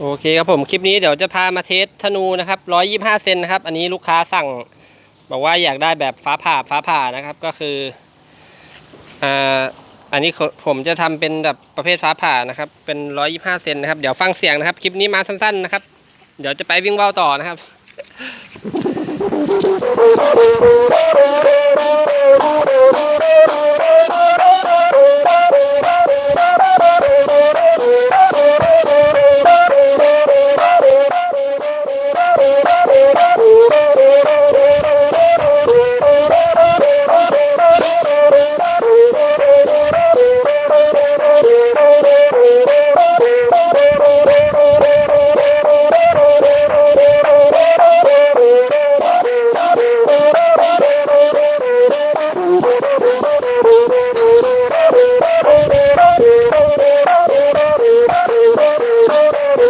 โอเคครับผมคลิปนี้เดี๋ยวจะพามาเทสธนูนะครับร้อยยี่ห้าเซนนะครับ อันนี้ลูกค้าสั่ง บอกว่าอยากได้แบบฟ้าผ่าฟ้าผ่านะครับก็คืออ่าอันนี้ผมจะทำเป็นแบบประเภทฟ้าผ่านะครับ เป็นร้อยยี่ห้าเซนนะครับเดี๋ยวฟังเสียงนะครับ คลิปนี้มาสั้นๆนะครับ เดี๋ยวจะไปวิ่งว่าวต่อนะครับ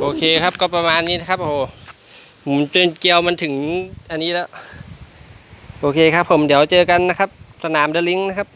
โอเคครับก็ประมาณนี้นะครับโอ้โหหมุนจนเกลียวมันถึงอันนี้แล้ว โอเคครับผมเดี๋ยวเจอกันนะครับ สนามเดลิงนะครับ